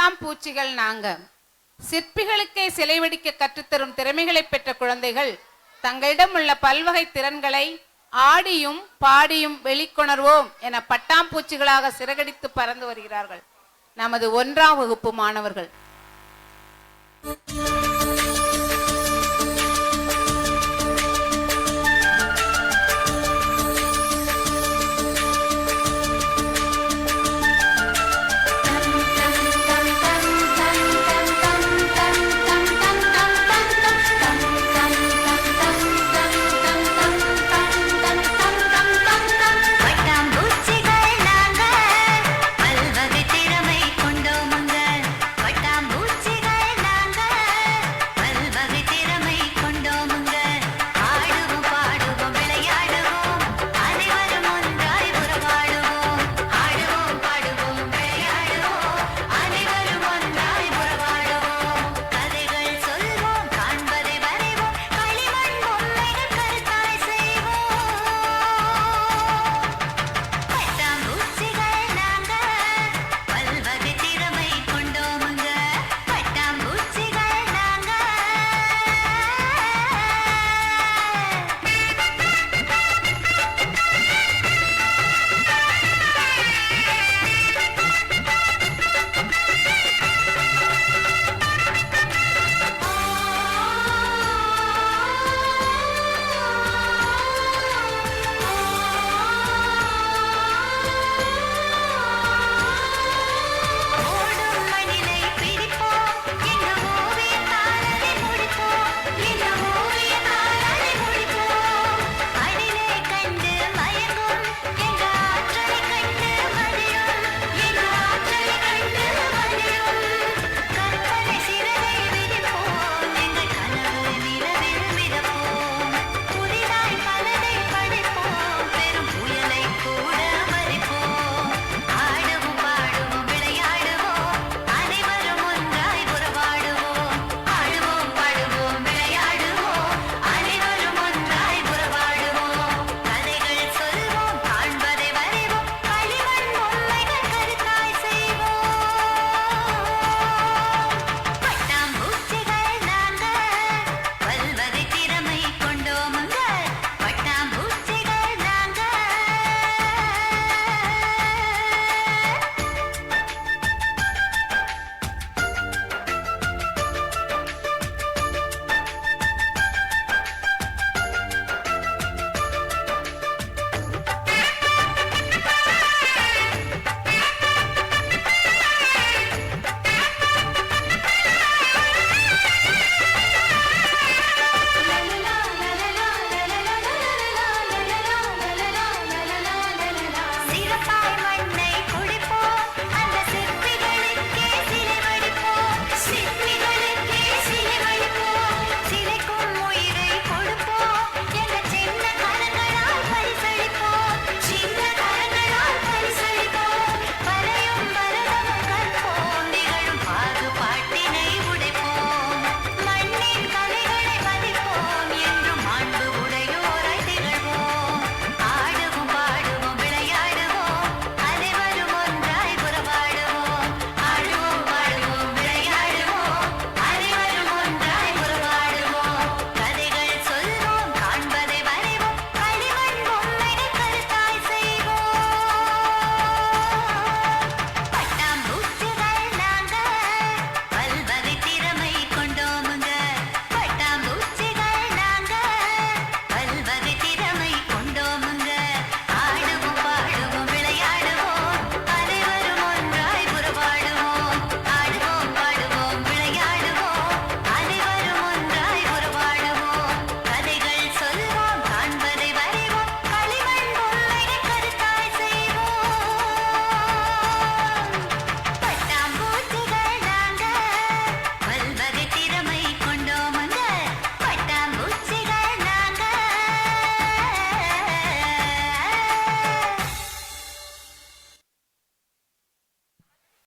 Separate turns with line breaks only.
பட்டாம்பூச்சிகள் நாங்க. சிற்பிகளுக்கே சிலை வடிக்க கற்றுத்தரும் திறமைகளை பெற்ற குழந்தைகள் தங்களிடம் உள்ள பல்வகை திறன்களை ஆடியும் பாடியும் வெளிக்கொணர்வோம் என பட்டாம்பூச்சிகளாக சிறகடித்து பறந்து வருகிறார்கள். நமது ஒன்றாம் வகுப்பு மாணவர்கள்.